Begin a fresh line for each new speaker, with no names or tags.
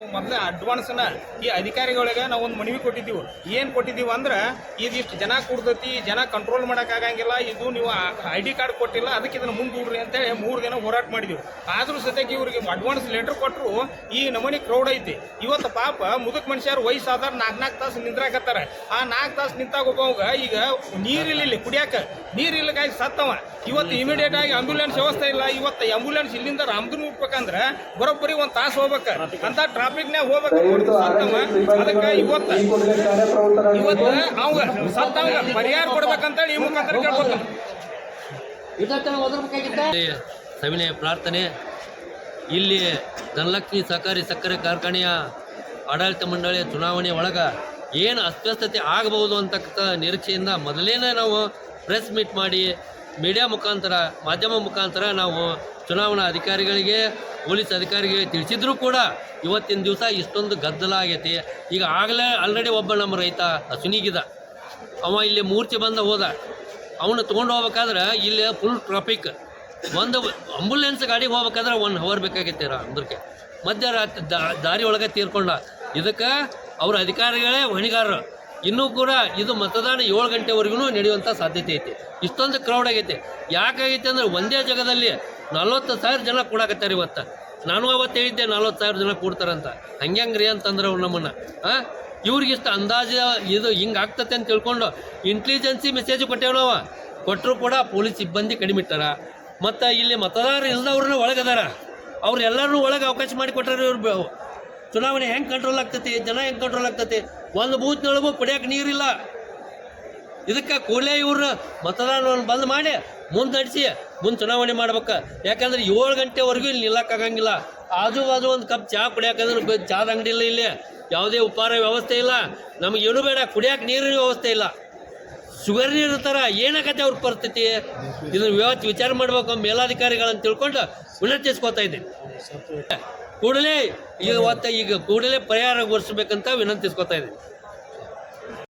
ಮೊದಲೇ ಅಡ್ವಾನ್ಸ್ನ ಈ ಅಧಿಕಾರಿಗಳಿಗೆ ನಾವು ಒಂದು ಮನವಿ ಕೊಟ್ಟಿದ್ದೀವಿ. ಏನು ಕೊಟ್ಟಿದ್ದೀವಿ ಅಂದ್ರೆ, ಇದಿಷ್ಟು ಜನ ಕೂಡ್ತೈತಿ, ಜನ ಕಂಟ್ರೋಲ್ ಮಾಡೋಕ್ಕಾಗಂಗಿಲ್ಲ ಇದು ನೀವು ಐ ಡಿ ಕಾರ್ಡ್ ಕೊಟ್ಟಿಲ್ಲ, ಅದಕ್ಕೆ ಇದನ್ನು ಮುಂದೂಡ್ರಿ ಅಂತೇಳಿ ಮೂರು ದಿನ ಹೋರಾಟ ಮಾಡಿದ್ದೀವಿ ಆದರೂ ಸದ್ಯಕ್ಕೆ ಇವರಿಗೆ ಅಡ್ವಾನ್ಸ್ ಲೆಟ್ರ್ ಕೊಟ್ಟರು ಈ ನಮೂನಿ ಕ್ರೌಡ್ ಐತಿ. ಇವತ್ತು ಪಾಪ ಮುದುಕ್ ಮನುಷ್ಯರು ವಯಸ್ಸಾದಾರ ನಾಲ್ಕು ನಾಲ್ಕು ತಾಸು ನಿಂದ್ರಾಕತ್ತಾರೆ. ಆ ನಾಲ್ಕು ತಾಸು ನಿಂತಾಗ ಒಬ್ಬವಾಗ ಈಗ ನೀರಿಲ್ಲ ಕುಡಿಯಾಕ, ನೀರಿಲ್ಲಗಾಗಿ ಸತ್ತವ. ಇವತ್ತು ಇಮಿಡಿಯೇಟ್ ಆಗಿ ಆಂಬ್ಯುಲೆನ್ಸ್ ವ್ಯವಸ್ಥೆ ಇಲ್ಲ. ಇವತ್ತು ಆಂಬ್ಯುಲೆನ್ಸ್ ಇಲ್ಲಿಂದ ರಾಮದುರ್ಗ ಹೋಗ್ಬೇಕಂದ್ರೆ ಬರೋಬ್ಬರಿ ಒಂದು ತಾಸು ಹೋಗ್ಬೇಕು. ಅಂತ ಟ್ರಾಫಿಕ್ನಾಗ ಹೋಗ್ಬೇಕು. ಅದಕ್ಕೆ ಇವತ್ತು ಇವತ್ತು ಅವಂಗ ಸತ್ತವಂಗ ಪರಿಹಾರ ಕೊಡ್ಬೇಕಂತೇಳಿ ಈ ಮುಖಾಂತರ ಕೇಳ್ಕೊತಾನೆ
ಸವಿನಯ ಪ್ರಾರ್ಥನೆ. ಇಲ್ಲಿ ಧನಲಕ್ಷ್ಮಿ ಸಹಕಾರಿ ಸಕ್ಕರೆ ಕಾರ್ಖಾನೆಯ ಆಡಳಿತ ಮಂಡಳಿಯ ಚುನಾವಣೆ ಒಳಗೆ ಏನು ಅಸ್ವಸ್ಥತೆ ಆಗಬಹುದು ಅಂತಕ್ಕಂಥ ನಿರೀಕ್ಷೆಯಿಂದ ಮೊದಲೇನೆ ನಾವು ಪ್ರೆಸ್ ಮೀಟ್ ಮಾಡಿ ಮೀಡಿಯಾ ಮುಖಾಂತರ, ಮಾಧ್ಯಮ ಮುಖಾಂತರ ನಾವು ಚುನಾವಣಾ ಅಧಿಕಾರಿಗಳಿಗೆ, ಪೊಲೀಸ್ ಅಧಿಕಾರಿಗೆ ತಿಳಿಸಿದ್ರೂ ಕೂಡ ಇವತ್ತಿನ ದಿವಸ ಇಷ್ಟೊಂದು ಗದ್ದಲ ಆಗೈತಿ. ಈಗ ಆಗಲೇ ಆಲ್ರೆಡಿ ಒಬ್ಬ ನಮ್ಮ ರೈತ ಸುನಿಗಿದ ಅವ ಇಲ್ಲಿ ಮೂರ್ತಿ ಬಂದ ಹೋದ. ಅವನು ತೊಗೊಂಡು ಹೋಗ್ಬೇಕಾದ್ರೆ ಇಲ್ಲಿ ಫುಲ್ ಟ್ರಾಫಿಕ್ ಒಂದು ಆಂಬುಲೆನ್ಸ್ ಗಾಡಿಗೆ ಹೋಗ್ಬೇಕಾದ್ರೆ ಒನ್ ಅವರ್ ಬೇಕಾಗೈತೆ ಅಂದ್ರಕ್ಕೆ. ಮಧ್ಯರಾತ್ರಿ ದಾರಿ ಒಳಗೆ ತೀರ್ಕೊಂಡ. ಇದಕ್ಕೆ ಅವ್ರ ಅಧಿಕಾರಿಗಳೇ ಹೊಣೆಗಾರರು. ಇನ್ನೂ ಕೂಡ ಇದು ಮತದಾನ ಏಳು ಗಂಟೆವರೆಗೂ ನಡೆಯುವಂಥ ಸಾಧ್ಯತೆ ಐತಿ. ಇಷ್ಟೊಂದು ಕ್ರೌಡ್ ಆಗೈತೆ. ಯಾಕಾಗೈತೆ ಅಂದ್ರೆ ಒಂದೇ ಜಾಗದಲ್ಲಿ ನಲ್ವತ್ತು ಸಾವಿರ ಜನ ಕೂಡಾಕತ್ತಾರೆ ಇವತ್ತು. ನಾನು ಅವತ್ತು ಹೇಳಿದ್ದೆ ನಲ್ವತ್ತು ಸಾವಿರ ಜನ ಕೂಡ್ತಾರಂತ. ಹಂಗ್ಯಾಂಗ್ರಿ ಅಂತಂದ್ರೆ ಅವ್ರು ನಮ್ಮನ್ನು. ಹಾಂ ಇವ್ರಿಗಿಷ್ಟು ಅಂದಾಜು ಇದು ಹಿಂಗೆ ಆಗ್ತತೆ ಅಂತ ತಿಳ್ಕೊಂಡು ಇಂಟೆಲಿಜೆನ್ಸಿ ಮೆಸೇಜ್ ಕೊಟ್ಟೇವ್ ನಾವು. ಕೊಟ್ಟರು ಕೂಡ ಪೊಲೀಸ್ ಸಿಬ್ಬಂದಿ ಕಡಿಮೆ ಇಟ್ಟಾರ. ಮತ್ತು ಇಲ್ಲಿ ಮತದಾರರು ಇಲ್ಲದವ್ರನ್ನ ಒಳಗದಾರ. ಅವ್ರೆಲ್ಲರೂ ಒಳಗೆ ಅವಕಾಶ ಮಾಡಿ ಕೊಟ್ಟಾರ ಇವ್ರು ಚುನಾವಣೆ ಹೆಂಗೆ ಕಂಟ್ರೋಲ್ ಆಗ್ತೈತಿ? ಜನ ಹೆಂಗೆ ಕಂಟ್ರೋಲ್ ಆಗ್ತೈತಿ? ಒಂದು ಬೂತ್ನೊಳಗೂ ಕುಡಿಯೋಕೆ ನೀರಿಲ್ಲ. ಇದಕ್ಕೆ ಕೂಡಲೇ ಇವ್ರು ಮತದಾನವನ್ನು ಬಂದ್ ಮಾಡಿ ಮುಂದೆ ನಡೆಸಿ ಮುಂದೆ ಚುನಾವಣೆ ಮಾಡ್ಬೇಕು. ಯಾಕಂದ್ರೆ ಏಳು ಗಂಟೆವರೆಗೂ ಇಲ್ಲಿ ನಿಲ್ಲಕ್ಕಾಗಂಗಿಲ್ಲ ಆಜು ಬಾಜು ಒಂದು ಕಪ್ ಚಹಾ ಕುಡಿಯೋಕಂದ್ರೆ ಚಹಾದ ಅಂಗಡಿ ಇಲ್ಲ ಇಲ್ಲಿ. ಯಾವುದೇ ಉಪಹಾರ ವ್ಯವಸ್ಥೆ ಇಲ್ಲ. ನಮಗೆ ಏನು ಬೇಡ, ಕುಡಿಯೋಕೆ ನೀರಿನ ವ್ಯವಸ್ಥೆ ಇಲ್ಲ. ಶುಗರ್ ನೀರು ತರ ಏನಾಗತ್ತೆ ಅವ್ರ ಪರಿಸ್ಥಿತಿ? ಇದನ್ನ ವಿಚಾರ ಮಾಡ್ಬೇಕು ಮೇಲಾಧಿಕಾರಿಗಳನ್ನು ತಿಳ್ಕೊಂಡು ವಿನಂತಿಸ್ಕೊತಾ ಇದ್ದೀನಿ. ಕೂಡಲೇ ಈಗ ಇವತ್ತು ಈಗ ಕೂಡಲೇ ಪರಿಹಾರ ಗೊಳಿಸ್ಬೇಕಂತ ವಿನಂತಿಸ್ಕೊತಾ ಇದ್ದೀನಿ.